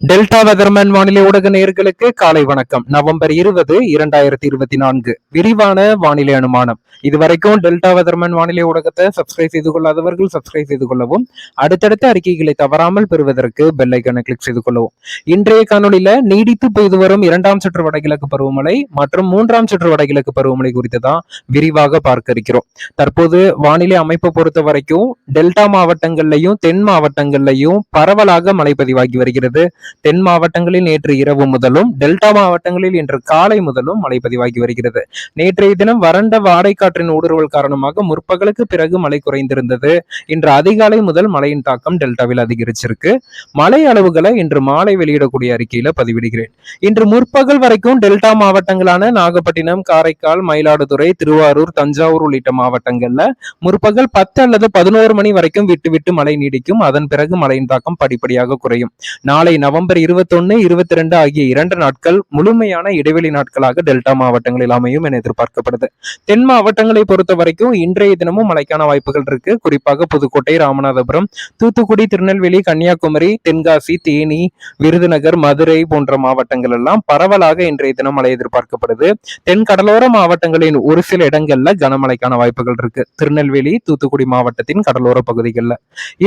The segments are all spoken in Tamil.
டெல்டா வெதர்மேன் வானிலை ஊடக நேர்களுக்கு காலை வணக்கம். நவம்பர் இருபது இரண்டாயிரத்தி இருபத்தி நான்கு. விரிவான வானிலை அனுமானம். இதுவரைக்கும் டெல்டா வெதர்மேன் வானிலை ஊடகத்தை சப்ஸ்கிரைப் செய்து கொள்ளாதவர்கள் சப்ஸ்கிரைப் செய்து கொள்ளவும் அடுத்தடுத்த அறிக்கைகளை தவறாமல் பெறுவதற்கு பெல்லைக்கனை கிளிக் செய்து கொள்ளவும். இன்றைய காணொலியில நீடித்து பெய்து வரும் இரண்டாம் சுற்று வடகிழக்கு பருவமழை மற்றும் மூன்றாம் சுற்று வடகிழக்கு பருவமழை குறித்து தான் விரிவாக பார்க்க இருக்கிறோம். தற்போது வானிலை அமைப்பை பொறுத்த வரைக்கும் டெல்டா மாவட்டங்கள்லையும் தென் மாவட்டங்கள்லையும் பரவலாக மழை பதிவாகி வருகிறது. தென் மாவட்டங்களில் நேற்று இரவு முதலும் டெல்டா மாவட்டங்களில் இன்று காலை முதலும் மழை பதிவாகி வருகிறது. நேற்றைய தினம் வறண்ட வாடைக்காற்றின் ஊடுருவல் காரணமாக முற்பகலுக்கு பிறகு மழை குறைந்திருந்தது. இன்று அதிகாலை முதல் மழையின் தாக்கம் டெல்டாவில் அதிகரிச்சிருக்கு. மழை அளவுகளை இன்று மாலை வெளியிடக்கூடிய அறிக்கையில பதிவிடுகிறேன். இன்று முற்பகல் வரைக்கும் டெல்டா மாவட்டங்களான நாகப்பட்டினம் காரைக்கால் மயிலாடுதுறை திருவாரூர் தஞ்சாவூர் உள்ளிட்ட மாவட்டங்கள்ல முற்பகல் பத்து அல்லது பதினோரு மணி வரைக்கும் விட்டு விட்டு மழை நீடிக்கும். அதன் பிறகு மழையின் தாக்கம் படிப்படியாக குறையும். நாளை நவ நவம்பர் இருபத்தொன்னு இருபத்தி ரெண்டு ஆகிய இரண்டு நாட்கள் முழுமையான இடைவெளி நாட்களாக டெல்டா மாவட்டங்களில் அமையும் என எதிர்பார்க்கப்படுது. தென் மாவட்டங்களை பொறுத்த வரைக்கும் இன்றைய தினமும் மழைக்கான வாய்ப்புகள் இருக்கு. குறிப்பாக புதுக்கோட்டை ராமநாதபுரம் தூத்துக்குடி திருநெல்வேலி கன்னியாகுமரி தென்காசி தேனி விருதுநகர் மதுரை போன்ற மாவட்டங்கள் எல்லாம் பரவலாக இன்றைய தினம் மழை எதிர்பார்க்கப்படுது. தென் கடலோர மாவட்டங்களின் ஒரு சில இடங்கள்ல கனமழைக்கான வாய்ப்புகள் இருக்கு. திருநெல்வேலி தூத்துக்குடி மாவட்டத்தின் கடலோர பகுதிகளில்.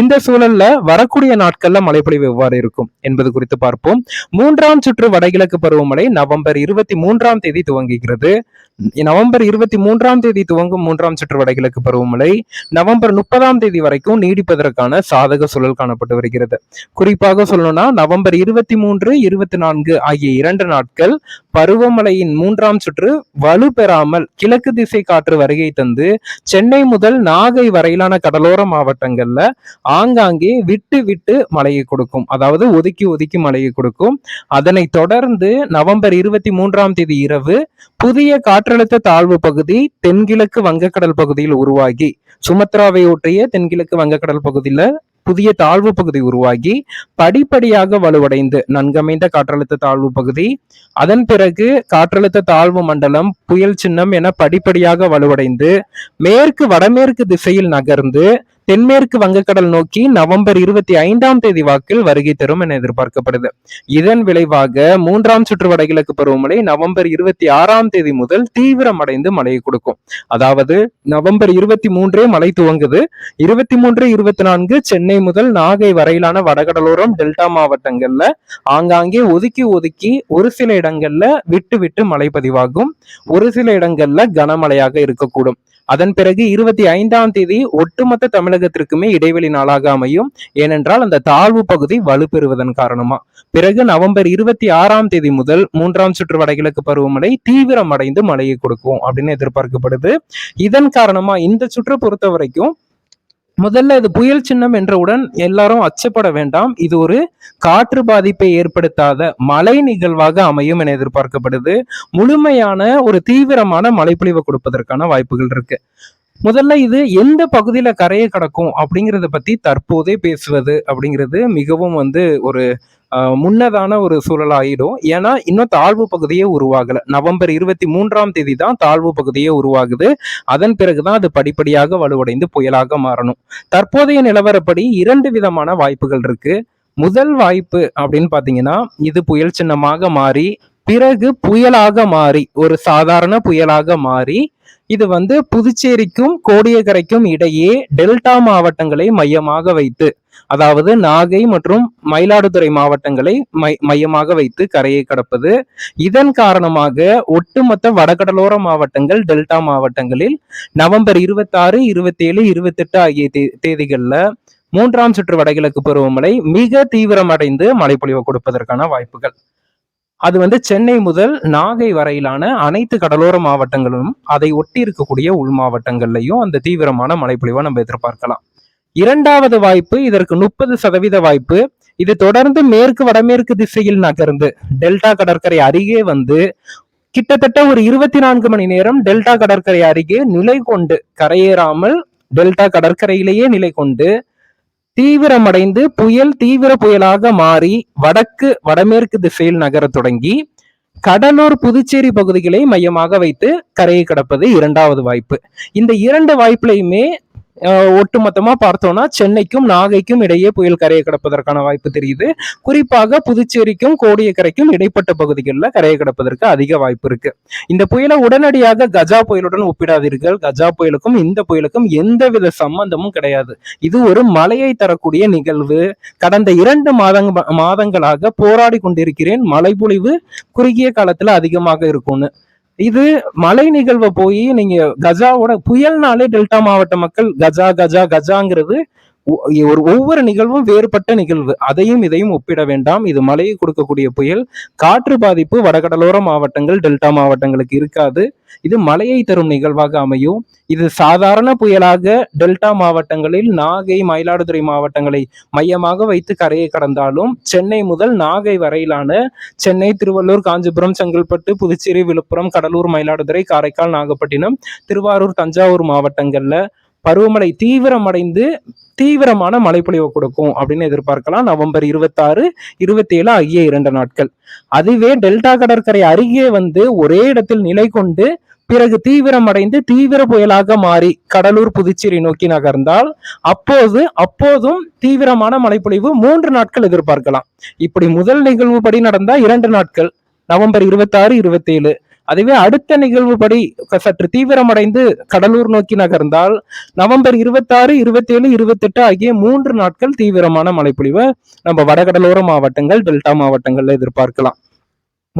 இந்த சூழல்ல வரக்கூடிய நாட்கள்ல மழைப்பொழிவு எவ்வாறு இருக்கும் என்பது குறித்து பார்ப்போம். மூன்றாம் சுற்று வடகிழக்கு பருவமழை நவம்பர் இருபத்தி மூன்றாம் தேதி துவங்குகிறது. நவம்பர் இருபத்தி மூன்றாம் தேதி துவங்கும் மூன்றாம் சுற்று வடகிழக்கு பருவமழை நவம்பர் முப்பதாம் தேதி வரைக்கும் நீடிப்பதற்கான சாதக சூழல் காணப்பட்டு வருகிறது. குறிப்பாக சொல்லணும்னா நவம்பர் இருபத்தி மூன்று இருபத்தி நான்கு ஆகிய இரண்டு நாட்கள் பருவமழையின் மூன்றாம் சுற்று வலு பெறாமல் கிழக்கு திசை காற்று வருகை தந்து சென்னை முதல் நாகை வரையிலான கடலோர மாவட்டங்கள்ல ஆங்காங்கே விட்டு விட்டு மழையை கொடுக்கும். அதாவது ஒதுக்கி ஒதுக்கி மழையை கொடுக்கும். அதனை தொடர்ந்து நவம்பர் இருபத்தி மூன்றாம் தேதி இரவு புதிய காற்றழுத்த தாழ்வு பகுதி தென்கிழக்கு வங்கக்கடல் பகுதியில் உருவாகி சுமத்ராவை ஒற்றிய தென்கிழக்கு வங்கக்கடல் பகுதியில புதிய தாழ்வு பகுதி உருவாகி படிப்படியாக வலுவடைந்து நன்கமைந்த காற்றழுத்த தாழ்வு பகுதி. அதன் பிறகு காற்றழுத்த தாழ்வு மண்டலம் புயல் சின்னம் என படிப்படியாக வலுவடைந்து மேற்கு வடமேற்கு திசையில் நகர்ந்து தென்மேற்கு வங்கக்கடல் நோக்கி நவம்பர் இருபத்தி ஐந்தாம் தேதி வாக்கில் வருகை தரும் என எதிர்பார்க்கப்படுது. இதன் விளைவாக மூன்றாம் சுற்று வடகிழக்கு பருவமழை நவம்பர் இருபத்தி ஆறாம் தேதி முதல் தீவிரமடைந்து மழையை கொடுக்கும். அதாவது நவம்பர் இருபத்தி மூன்றே மழை துவங்குது. இருபத்தி மூன்று இருபத்தி நான்கு சென்னை முதல் நாகை வரையிலான வடகடலோரம் டெல்டா மாவட்டங்கள்ல ஆங்காங்கே ஒதுக்கி ஒதுக்கி ஒரு சில இடங்கள்ல விட்டு விட்டு மழை பதிவாகும். ஒரு சில இடங்கள்ல கனமழையாக இருக்கக்கூடும். அதன் பிறகு இருபத்தி ஐந்தாம் தேதி ஒட்டுமொத்த தமிழகத்திற்குமே இடைவெளி நாளாக அமையும். ஏனென்றால் அந்த தாழ்வு பகுதி வலுப்பெறுவதன் காரணமா. பிறகு நவம்பர் இருபத்தி ஆறாம் தேதி முதல் மூன்றாம் சுற்று வடகிழக்கு பருவமழை தீவிரம் அடைந்து மழையை கொடுக்கும் அப்படின்னு எதிர்பார்க்கப்படுது. இதன் காரணமா இந்த சுற்று பொறுத்த வரைக்கும் முதல்ல இது புயல் சின்னம் என்றவுடன் எல்லாரும் அச்சப்பட வேண்டாம். இது ஒரு காற்று பாதிப்பை ஏற்படுத்தாத மழை நிகழ்வாக அமையும் என எதிர்பார்க்கப்படுது. முழுமையான ஒரு தீவிரமான மழைப்பொழிவை கொடுப்பதற்கான வாய்ப்புகள் இருக்கு. முதல்ல இது எந்த பகுதியில கரையை கடக்கும் அப்படிங்கிறத பத்தி தற்போதே பேசுவது அப்படிங்கிறது மிகவும் வந்து ஒரு முன்னதான ஒரு சூழல் ஆயிடும் ஏன்னா இன்னும் தாழ்வு பகுதியே உருவாகல. நவம்பர் இருபத்தி மூன்றாம் தேதி தான் தாழ்வு பகுதியே உருவாகுது. அதன் பிறகுதான் அது படிப்படியாக வலுவடைந்து புயலாக மாறணும். தற்போதைய நிலவரப்படி இரண்டு விதமான வாய்ப்புகள் இருக்கு. முதல் வாய்ப்பு அப்படின்னு பாத்தீங்கன்னா இது புயல் சின்னமாக மாறி பிறகு புயலாக மாறி ஒரு சாதாரண புயலாக மாறி இது வந்து புதுச்சேரிக்கும் கோடியக்கரைக்கும் இடையே டெல்டா மாவட்டங்களை மையமாக வைத்து அதாவது நாகை மற்றும் மயிலாடுதுறை மாவட்டங்களை மை மையமாக வைத்து கரையை கடப்பது. இதன் காரணமாக ஒட்டுமொத்த வடகடலோர மாவட்டங்கள் டெல்டா மாவட்டங்களில் நவம்பர் இருபத்தாறு இருபத்தி ஏழு இருபத்தி எட்டு ஆகிய தே தேதிகளில் மூன்றாம் சுற்று வடகிழக்கு பருவமழை மிக தீவிரமடைந்து மழைப்பொழிவு கொடுப்பதற்கான வாய்ப்புகள். அது வந்து சென்னை முதல் நாகை வரையிலான அனைத்து கடலோர மாவட்டங்களும் அதை ஒட்டி இருக்கக்கூடிய உள் மாவட்டங்கள்லையும் அந்த தீவிரமான மழைப்பொழிவை நம்ம எதிர்பார்க்கலாம். இரண்டாவது வாய்ப்பு இதற்கு முப்பது சதவீத வாய்ப்பு இது தொடர்ந்து மேற்கு வடமேற்கு திசையில் நகர்ந்து டெல்டா கடற்கரை அருகே வந்து கிட்டத்தட்ட ஒரு இருபத்தி நான்கு மணி நேரம் டெல்டா கடற்கரை அருகே நிலை கொண்டு கரையேறாமல் டெல்டா கடற்கரையிலேயே நிலை கொண்டு தீவிரமடைந்து புயல் தீவிர புயலாக மாறி வடக்கு வடமேற்கு திசையில் நகர தொடங்கி கடலூர் புதுச்சேரி பகுதிகளை மையமாக வைத்து கரையை கடப்பது இரண்டாவது வாய்ப்பு. இந்த இரண்டு வாய்ப்புலையுமே ஒட்டுமொத்தமாக ஒட்டுமொத்தமா பார்த்தோம்னா சென்னைக்கும் நாகைக்கும் இடையே புயல் கரையை கடப்பதற்கான வாய்ப்பு தெரியுது. குறிப்பாக புதுச்சேரிக்கும் கோடியக்கரைக்கும் இடைப்பட்ட பகுதிகளில் கரையை கடப்பதற்கு அதிக வாய்ப்பு இருக்கு. இந்த புயலை உடனடியாக கஜா புயலுடன் ஒப்பிடாதீர்கள். கஜா புயலுக்கும் இந்த புயலுக்கும் எந்தவித சம்பந்தமும் கிடையாது. இது ஒரு மழையை தரக்கூடிய நிகழ்வு. கடந்த இரண்டு மாதங் மாதங்களாக போராடி கொண்டிருக்கிறேன். மழைப்பொழிவு குறுகிய காலத்துல அதிகமாக இருக்கும்னு. இது மழை நிகழ்வை போய் நீங்க கஜாவோட புயல்னாலே டெல்டா மாவட்ட மக்கள் கஜா கஜா கஜாங்கிறது ஒரு ஒவ்வொரு நிகழ்வும் வேறுபட்ட நிகழ்வு. அதையும் இதையும் ஒப்பிட வேண்டாம். இது மழையை கொடுக்கக்கூடிய புயல். காற்று பாதிப்பு வடகடலோர மாவட்டங்கள் டெல்டா மாவட்டங்களுக்கு இருக்காது. இது மழையை தரும் நிகழ்வாக அமையும். இது சாதாரண புயலாக டெல்டா மாவட்டங்களில் நாகை மயிலாடுதுறை மாவட்டங்களை மையமாக வைத்து கரையை கடந்தாலும் சென்னை முதல் நாகை வரையிலான சென்னை திருவள்ளூர் காஞ்சிபுரம் செங்கல்பட்டு புதுச்சேரி விழுப்புரம் கடலூர் மயிலாடுதுறை காரைக்கால் நாகப்பட்டினம் திருவாரூர் தஞ்சாவூர் மாவட்டங்கள்ல பருவமழை தீவிரமடைந்து தீவிரமான மழைப்பொழிவை கொடுக்கும் அப்படின்னு எதிர்பார்க்கலாம். நவம்பர் இருபத்தாறு இருபத்தேழு ஆகிய இரண்டு நாட்கள். அதுவே டெல்டா கடற்கரை அருகே வந்து ஒரே இடத்தில் நிலை கொண்டு பிறகு தீவிரமடைந்து தீவிர புயலாக மாறி கடலூர் புதுச்சேரி நோக்கி நகர்ந்தால் அப்போது அப்போதும் தீவிரமான மழைப்பொழிவு மூன்று நாட்கள் எதிர்பார்க்கலாம். இப்படி முதல் நிகழ்வு படி இரண்டு நாட்கள். நவம்பர் இருபத்தாறு இருபத்தேழு. அதுவே அடுத்த நிகழ்வு படி சற்று தீவிரமடைந்து கடலூர் நோக்கி நகர்ந்தால் நவம்பர் இருபத்தாறு இருபத்தேழு இருபத்தெட்டு ஆகிய மூன்று நாட்கள் தீவிரமான மழைப்பொழிவை நம்ம வடகடலோர மாவட்டங்கள் டெல்டா மாவட்டங்கள்ல எதிர்பார்க்கலாம்.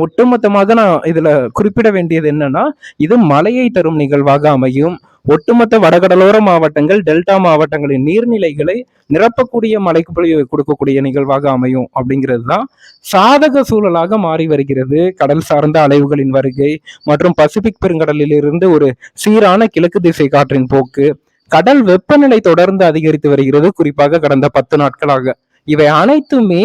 ஒட்டுமொத்தமாக நான் இதுல குறிப்பிட வேண்டியது என்னன்னா இது மழையை தரும் நிகழ்வாக அமையும். ஒட்டுமொத்த வடகடலோர மாவட்டங்கள் டெல்டா மாவட்டங்களின் நீர்நிலைகளை நிரப்பக்கூடிய மழைப்பொழிவை கொடுக்கக்கூடிய நிகழ்வாக அமையும் அப்படிங்கிறது தான் சாதக சூழலாக மாறி வருகிறது. கடல் சார்ந்த அலைவுகளின் வருகை மற்றும் பசிபிக் பெருங்கடலில் இருந்து ஒரு சீரான கிழக்கு திசை காற்றின் போக்கு கடல் வெப்பநிலை தொடர்ந்து அதிகரித்து வருகிறது குறிப்பாக கடந்த பத்து நாட்களாக. இவை அனைத்துமே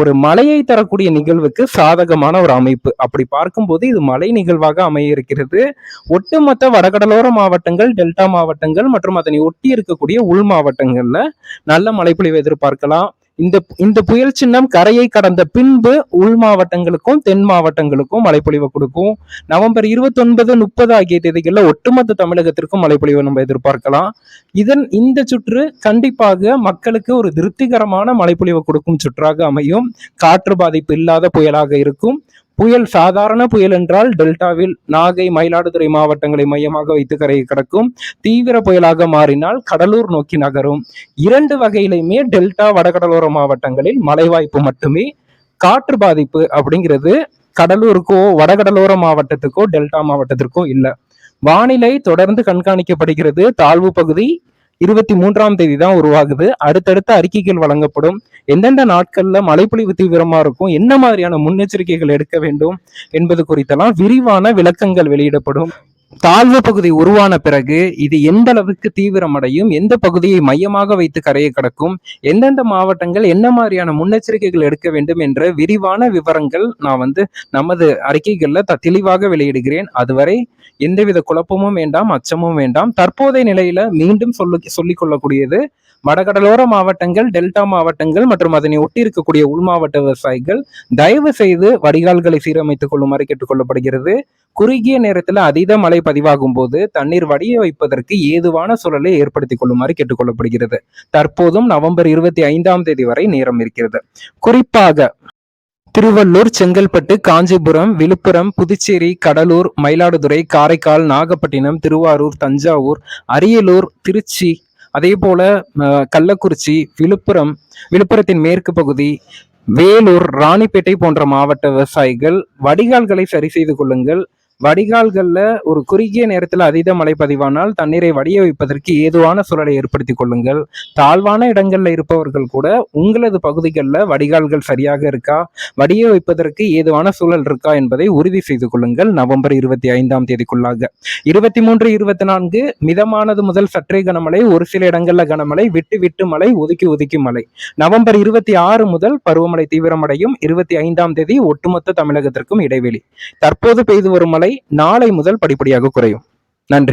ஒரு மழையை தரக்கூடிய நிகழ்வுக்கு சாதகமான ஒரு அமைப்பு. அப்படி பார்க்கும்போது இது மழை நிகழ்வாக அமைய இருக்கிறது ஒட்டுமொத்த வடகடலோர மாவட்டங்கள் டெல்டா மாவட்டங்கள் மற்றும் அதனை ஒட்டி இருக்கக்கூடிய உள் மாவட்டங்கள்ல நல்ல மழைப்பொழிவை எதிர்பார்க்கலாம். இந்த இந்த புயல் சின்னம் கரையை கடந்த பின்பு உள் மாவட்டங்களுக்கும் தென் மாவட்டங்களுக்கும் மழைப்பொழிவை கொடுக்கும். நவம்பர் இருபத்தி ஒன்பது முப்பது ஆகிய தேதிகளில் ஒட்டுமொத்த தமிழகத்திற்கும் மழைப்பொழிவை நம்ம எதிர்பார்க்கலாம். இதன் இந்த சுற்று கண்டிப்பாக மக்களுக்கு ஒரு திருப்திகரமான மழைப்பொழிவை கொடுக்கும் சுற்றாக அமையும். காற்று பாதிப்பு இல்லாத புயலாக இருக்கும். புயல் சாதாரண புயல் என்றால் டெல்டாவில் நாகை மயிலாடுதுறை மாவட்டங்களை மையமாக வைத்து கரையை கடக்கும் தீவிர புயலாக மாறினால் கடலூர் நோக்கி நகரும். இரண்டு வகையிலையுமே டெல்டா வடகடலோர மாவட்டங்களில் மழை வாய்ப்பு மட்டுமே. காற்று பாதிப்பு அப்படிங்கிறது கடலூருக்கோ வடகடலோர மாவட்டத்துக்கோ டெல்டா மாவட்டத்திற்கோ இல்லை. வானிலை தொடர்ந்து கண்காணிக்கப்படுகிறது. தாழ்வு பகுதி இருபத்தி மூன்றாம் தேதி தான் உருவாகுது. அடுத்தடுத்த அறிக்கைகள் வழங்கப்படும். எந்தெந்த நாட்கள்ல மழைப்பொழிவு தீவிரமா இருக்கும்? என்ன மாதிரியான முன்னெச்சரிக்கைகள் எடுக்க வேண்டும் என்பது குறித்தெல்லாம் விரிவான விளக்கங்கள் வெளியிடப்படும். தாழ்வு பகுதி உருவான பிறகு இது எந்த அளவுக்கு தீவிரமடையும் எந்த பகுதியை மையமாக வைத்து கரையை கடக்கும் எந்தெந்த மாவட்டங்கள் என்ன மாதிரியான முன்னெச்சரிக்கைகள் எடுக்க வேண்டும் என்ற விரிவான விவரங்கள் நான் வந்து நமது அறிக்கைகளில் த- தெளிவாக வெளியிடுகிறேன். அதுவரை எந்தவித குழப்பமும் வேண்டாம் அச்சமும் வேண்டாம். தற்போதைய நிலையில மீண்டும் சொல்லி சொல்லிக் கொள்ளக்கூடியது வடகடலோர மாவட்டங்கள் டெல்டா மாவட்டங்கள் மற்றும் அதனை ஒட்டி இருக்கக்கூடிய உள் மாவட்ட விவசாயிகள் தயவு செய்து வடிகால்களை சீரமைத்துக் கொள்ளுமாறு கேட்டுக்கொள்ளப்படுகிறது குறுகிய நேரத்தில் அதீத மழை பதிவாகும் போது தண்ணீர் வடிய வைப்பதற்கு ஏதுவான சூழலை ஏற்படுத்திக் கொள்ளுமாறு கேட்டுக்கொள்ளப்படுகிறது. தற்போதும் நவம்பர் இருபத்தி ஐந்தாம் தேதி வரை நேரம் இருக்கிறது. குறிப்பாக திருவள்ளூர் செங்கல்பட்டு காஞ்சிபுரம் விழுப்புரம் புதுச்சேரி கடலூர் மயிலாடுதுறை காரைக்கால் நாகப்பட்டினம் திருவாரூர் தஞ்சாவூர் அரியலூர் திருச்சி அதே போல அஹ், கள்ளக்குறிச்சி விழுப்புரம் விழுப்புரத்தின் மேற்கு பகுதி வேலூர் ராணிப்பேட்டை போன்ற மாவட்ட விவசாயிகள் வடிகால்களை சரி செய்து கொள்ளுங்கள். வடிகால்கள்ல ஒரு குறுகிய நேரத்தில் அதீத மழை பதிவானால் தண்ணீரை வடிய வைப்பதற்கு ஏதுவான சூழலை ஏற்படுத்திக் கொள்ளுங்கள். தாழ்வான இடங்கள்ல இருப்பவர்கள் கூட உங்களது பகுதிகளில் வடிகால்கள் சரியாக இருக்கா? வடிய வைப்பதற்கு ஏதுவான சூழல் இருக்கா என்பதை உறுதி செய்து கொள்ளுங்கள். நவம்பர் இருபத்தி ஐந்தாம் தேதிக்குள்ளாக. இருபத்தி மூன்று இருபத்தி நான்கு மிதமானது முதல் சற்றே கனமழை ஒரு சில இடங்களில் கனமழை விட்டு விட்டு மழை ஒதுக்கி ஒதுக்கி மழை. நவம்பர் இருபத்தி ஆறு முதல் பருவமழை தீவிரமடையும் இருபத்தி ஐந்தாம் தேதி ஒட்டுமொத்த தமிழகத்திற்கும் இடைவெளி. தற்போது பெய்து வரும் மழை நாளை முதல் படிப்படியாக குறையும். நன்றி.